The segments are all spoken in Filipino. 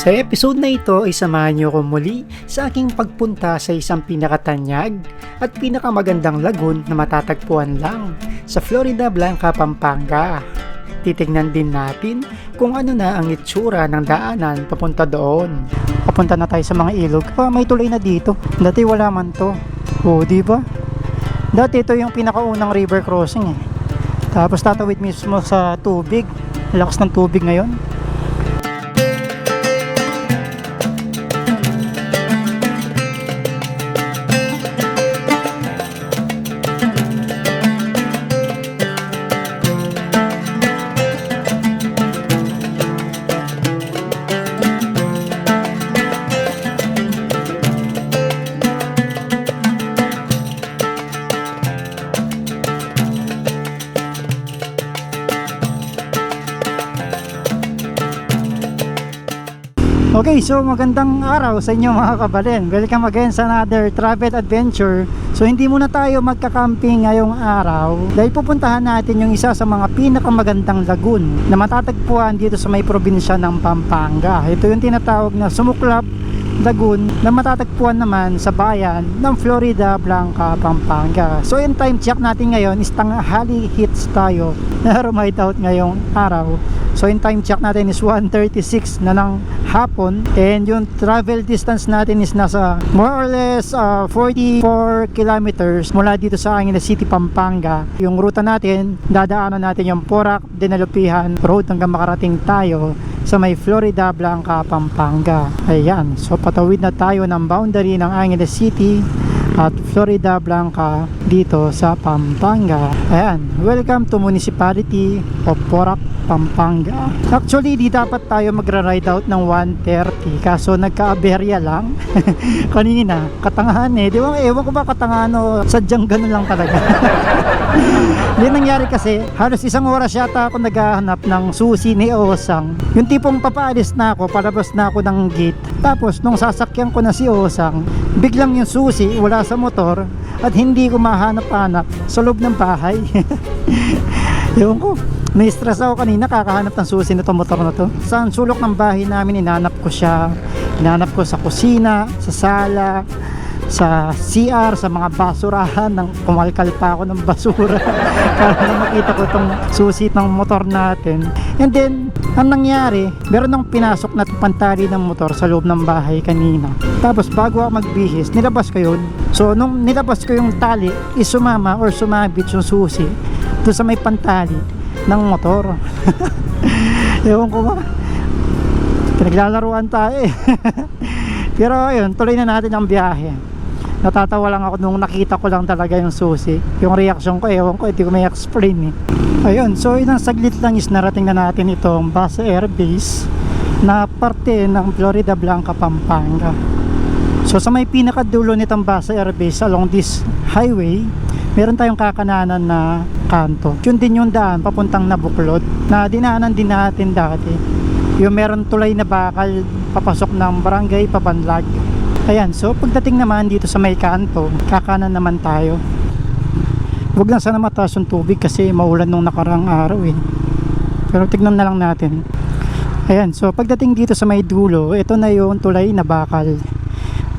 Sa episode na ito ay samahan niyo ko muli sa aking pagpunta sa isang pinakatanyag at pinakamagandang lagoon na matatagpuan lang sa Florida Blanca, Pampanga. Titignan din natin kung ano na ang itsura ng daanan papunta doon. Papunta na tayo sa mga ilog. Pa, may tulay na dito. Dati wala man to. Oo, di ba? Dati ito yung pinakaunang river crossing eh. Tapos tatawid mismo sa tubig. Lakas ng tubig ngayon. Okay, so magandang araw sa inyo mga kabalin. Welcome again sa another travel adventure. So hindi muna tayo magka-camping ngayong araw dahil pupuntahan natin yung isa sa mga pinakamagandang lagoon na matatagpuan dito sa may probinsya ng Pampanga. Ito yung tinatawag na Sumuklap Lagoon na matatagpuan naman sa bayan ng Florida Blanca, Pampanga. So yung time check natin ngayon is tanghali hits tayo na ride out ngayong araw. So yung time check natin is 1.36 na ng hapon and yung travel distance natin is nasa more or less uh, 44 kilometers mula dito sa Angeles City, Pampanga. Yung ruta natin, dadaanan natin yung Porac, Dinalupihan Road hanggang makarating tayo sa may Florida Blanca, Pampanga. Ayan, so patawid na tayo ng boundary ng Angeles City at Florida Blanca dito sa Pampanga. Ayan, welcome to Municipality of Porac, Pampanga. Actually, di dapat tayo magra-ride out ng 1.30 kaso nagka-aberya lang. Kanina, katangahan eh. Di ba, ewan ko ba katangahan o sadyang ganun lang talaga. Yan nangyari kasi, halos isang oras yata ako naghahanap ng susi ni Osang. Yung tipong papaalis na ako, palabas na ako ng gate. Tapos, nung sasakyan ko na si Osang, biglang yung susi wala sa motor at hindi ko mahanap-hanap sa loob ng bahay. Ewan ko, na-stress ako kanina kakahanap ng susi na to motor na to. Sa sulok ng bahay namin, inanap ko siya. Inanap ko sa kusina, sa sala, sa CR, sa mga basurahan, nang kumalkal pa ako ng basura para na makita ko itong susi ng motor natin. And then, ang nangyari, meron nang pinasok na pantali ng motor sa loob ng bahay kanina. Tapos bago ako magbihis, nilabas ko yun. So, nung nilabas ko yung tali, is sumama or sumabit yung susi doon sa may pantali ng motor. Ewan ko ba? Pinaglalaruan tayo eh. Pero ayun, tuloy na natin ang biyahe. Natatawa lang ako nung nakita ko lang talaga yung susi. Yung reaction ko, ewan ko, hindi ko may explain eh. Ayun, so ilang saglit lang is narating na natin itong Basa Air Base na parte ng Florida Blanca, Pampanga. So sa may pinakadulo nitong Basa Air Base along this highway, meron tayong kakananan na kanto. Yun din yung daan papuntang Nabuklod na dinaanan din natin dati. Yung meron tulay na bakal papasok ng barangay Pabanlag. Ayan, so pagdating naman dito sa may kanto, kakanan naman tayo. Huwag lang sana mataas yung tubig kasi maulan nung nakarang araw eh. Pero tignan na lang natin. Ayan, so pagdating dito sa may dulo, ito na yung tulay na bakal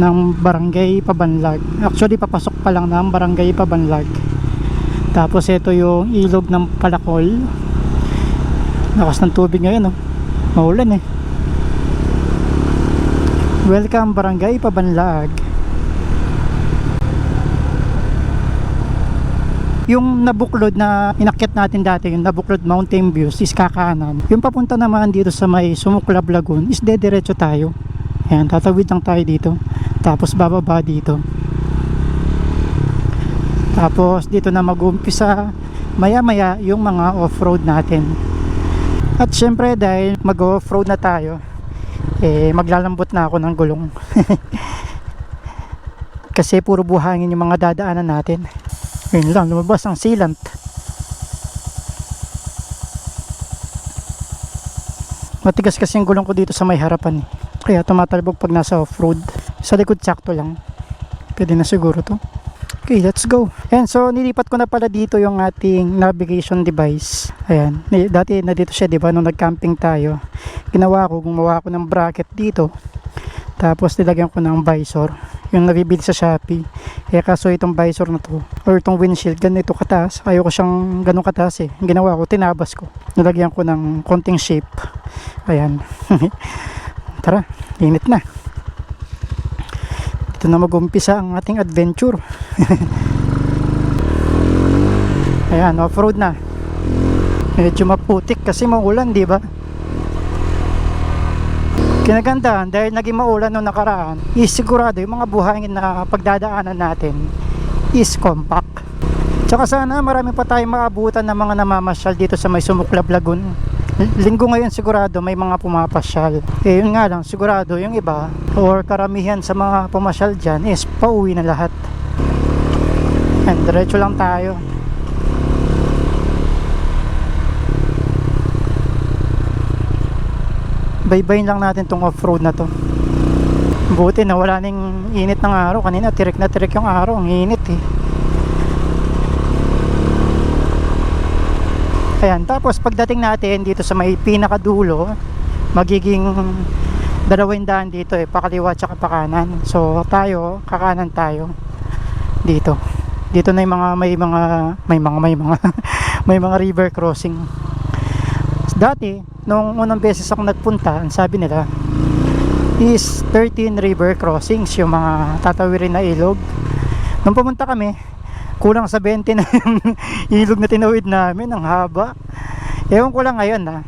ng barangay Pabanlag. Actually, papasok pa lang ng barangay Pabanlag. Tapos ito yung ilog ng Palakol. Lakas ng tubig ngayon, oh. Maulan eh. Welcome Barangay Pabanlag. Yung nabuklod na inakyat natin dati, yung nabuklod mountain views is kakanan. Yung papunta naman dito sa may Sumuklab Lagoon is dediretso tayo. Ayan, tatawid lang tayo dito. Tapos bababa dito. Tapos dito na mag-umpisa maya maya yung mga off-road natin. At syempre dahil mag-off-road na tayo, eh maglalambot na ako ng gulong. Kasi puro buhangin yung mga dadaanan natin. Ayun lang, lumabas ang sealant. Matigas kasi yung gulong ko dito sa may harapan. eh. Kaya tumatalbog pag nasa off-road. Sa likod sakto lang. Pwede na siguro to. Okay, let's go. Ayan, so nilipat ko na pala dito yung ating navigation device. Ayan, dati na dito siya, di ba, nung nag-camping tayo. Ginawa ko, gumawa ko ng bracket dito. Tapos nilagyan ko ng visor. Yung nabibili sa Shopee. Eh kaso itong visor na to, or itong windshield, ganito kataas. Ayoko siyang ganun kataas eh. Ginawa ko, tinabas ko. Nilagyan ko ng konting shape. Ayan. Tara, init na. Ito na mag-umpisa ang ating adventure. Ayan, off-road na. Medyo maputik kasi maulan, di ba? Kinagandahan dahil naging maulan nung nakaraan, is sigurado yung mga buhangin na pagdadaanan natin is compact. Tsaka sana marami pa tayong maabutan ng mga namamasyal dito sa may Sumuklab Lagoon. Linggo ngayon sigurado may mga pumapasyal. Eh yun nga lang, sigurado yung iba or karamihan sa mga pumasyal dyan is pauwi na lahat. And diretso lang tayo. Baybayin lang natin tong off-road na to. Buti na wala ning init ng araw. Kanina tirik na tirik yung araw. Ang init eh. Ayan, tapos pagdating natin dito sa may pinakadulo, magiging dalawang daan dito eh, pakaliwa tsaka pakanan. So tayo, kakanan tayo dito. Dito na yung mga may mga may mga may mga may mga river crossing. Dati, nung unang beses ako nagpunta, ang sabi nila is 13 river crossings yung mga tatawirin na ilog. Nung pumunta kami, kulang sa 20 na yung ilog na tinawid namin ang haba. Ewan ko lang ngayon ha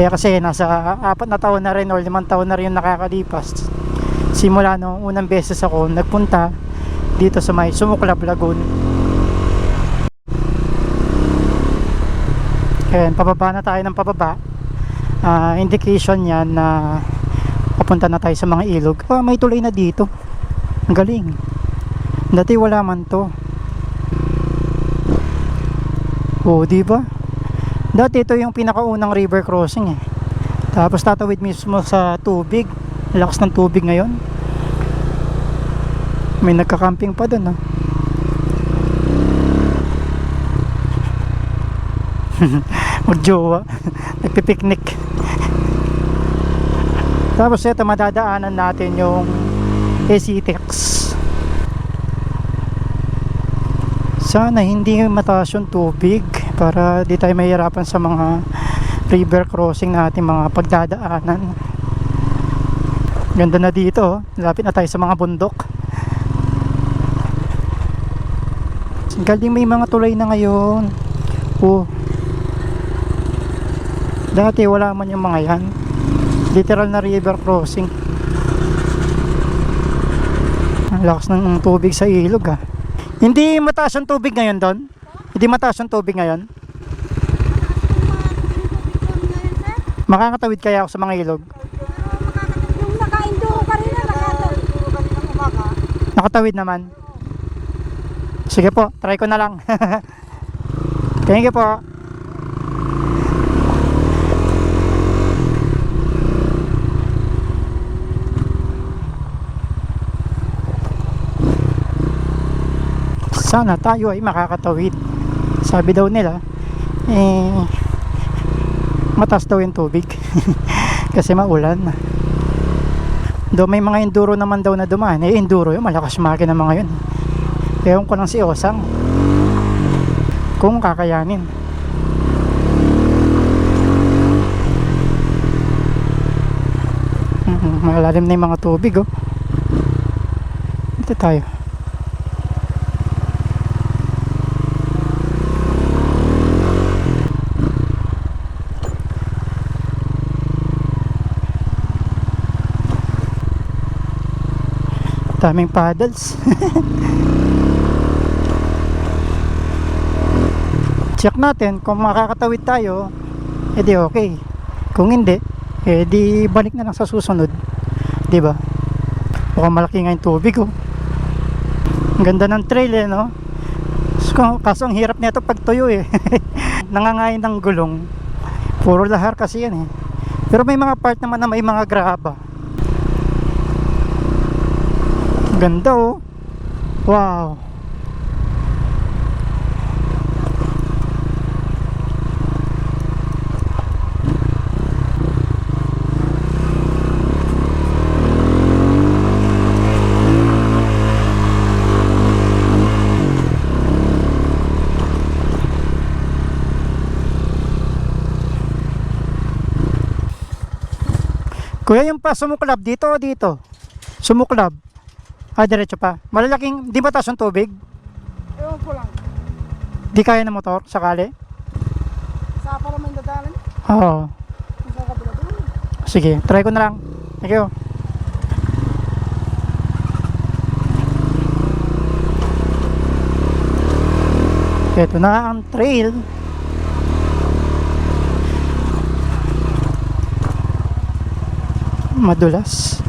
kaya kasi nasa apat na taon na rin o limang taon na rin yung nakakalipas. Simula nung unang beses ako nagpunta dito sa may Sumuklab Lagoon Ayan, pababa na tayo ng pababa. Ah, indication yan na papunta na tayo sa mga ilog. Ah, may tulay na dito. Ang galing. Dati wala man to Oo, di ba? Dati ito yung pinakaunang river crossing eh. Tapos tatawid mismo sa tubig. Lakas ng tubig ngayon. May nagka-camping pa doon, ah. Magjowa. Nagpipiknik. Tapos ito, madadaanan natin yung ACTEX. Sana hindi mataas yung tubig para di tayo mahirapan sa mga river crossing na ating mga pagdadaanan. Ganda na dito, oh. lapit na tayo sa mga bundok. Galing may mga tulay na ngayon. Oh. Dati wala man yung mga yan. Literal na river crossing. Ang lakas ng tubig sa ilog ah. Hindi mataas ang tubig ngayon doon? Hindi mataas ang tubig ngayon? Makakatawid kaya ako sa mga ilog? Yung naka-enduro ka rin na, nakatawid. Nakatawid naman. Sige po, try ko na lang. Thank you po. Sana tayo ay makakatawid. Sabi daw nila, eh, mataas daw yung tubig. Kasi maulan. Do may mga enduro naman daw na dumaan. Eh, enduro yun, malakas makina mga yun. Ewan ko lang si Osang. Kung kakayanin. Mhm, Malalim na yung mga tubig, oh. Dito tayo. Daming paddles. Check natin kung makakatawid tayo, edi okay. Kung hindi, edi balik na lang sa susunod. 'Di ba? Mukhang malaki nga yung tubig oh. Ang ganda ng trail eh, no? So, kaso ang hirap nito pag tuyo eh. Nangangain ng gulong. Puro lahar kasi yan eh. Pero may mga part naman na may mga graba. Ganda oh. Wow. Kuya, yung pa sumuklab dito o dito? Sumuklab. Ah, diretso pa. Malalaking, di ba taas yung tubig? Ewan ko lang. Di kaya ng motor, sakali? Sa para may dadalan. Oo. Sa kabila doon. Sige, try ko na lang. Thank you. Ito na ang trail. Madulas.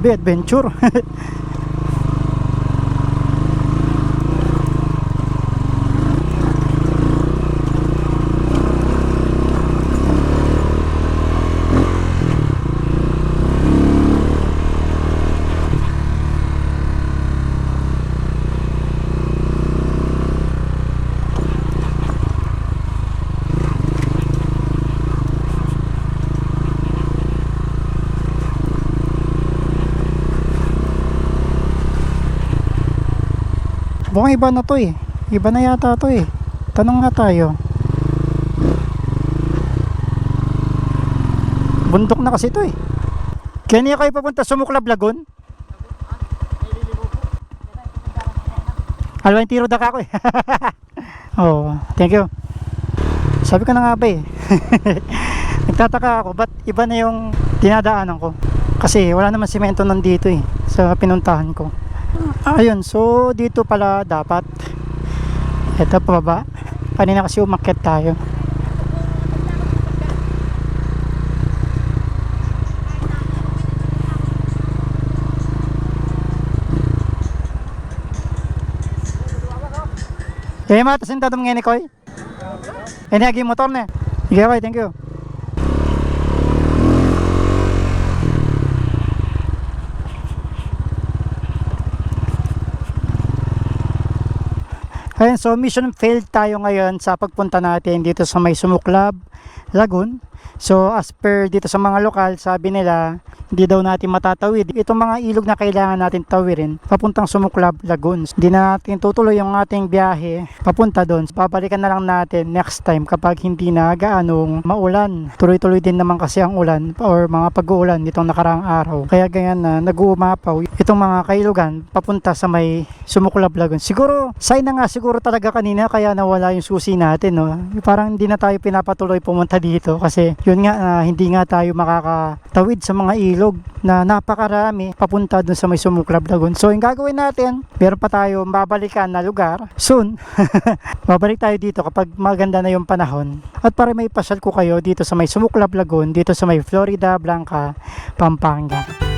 Grabe, adventure. Mukhang iba na to eh. Iba na yata to eh. Tanong nga tayo. Bundok na kasi to eh. Kaya niya kayo papunta sa Muklab Lagoon? Alwa yung tiro da ka ako eh. oh, thank you. Sabi ko na nga ba eh. Nagtataka ako, ba't iba na yung dinadaanan ko? Kasi wala naman simento nandito eh, sa pinuntahan ko. Ayun, so dito pala dapat. Ito pababa. Kanina kasi umakyat tayo. Eh, mata sin tadong ngene koy. Ini agi motor ne. Iya, bye, thank you. Ayun, so mission failed tayo ngayon sa pagpunta natin dito sa may Sumuklab, Lagoon. So as per dito sa mga lokal, sabi nila hindi daw natin matatawid. Itong mga ilog na kailangan natin tawirin papuntang Sumuklab, Lagoon. Hindi na natin tutuloy yung ating biyahe papunta doon. Babalikan na lang natin next time kapag hindi na gaanong maulan. Tuloy-tuloy din naman kasi ang ulan or mga pag-uulan nitong nakaraang araw. Kaya ganyan na nag-uumapaw itong mga kailugan papunta sa may Sumuklab Lagoon. Siguro, sign na nga siguro talaga kanina kaya nawala yung susi natin. No? Parang hindi na tayo pinapatuloy pumunta dito kasi yun nga na hindi nga tayo makakatawid sa mga ilog na napakarami papunta dun sa may Sumuklab Lagoon. So yung gagawin natin, meron pa tayo babalikan na lugar soon. Babalik tayo dito kapag maganda na yung panahon. At para may pasyal ko kayo dito sa may Sumuklab Lagoon, dito sa may Florida Blanca, Pampanga.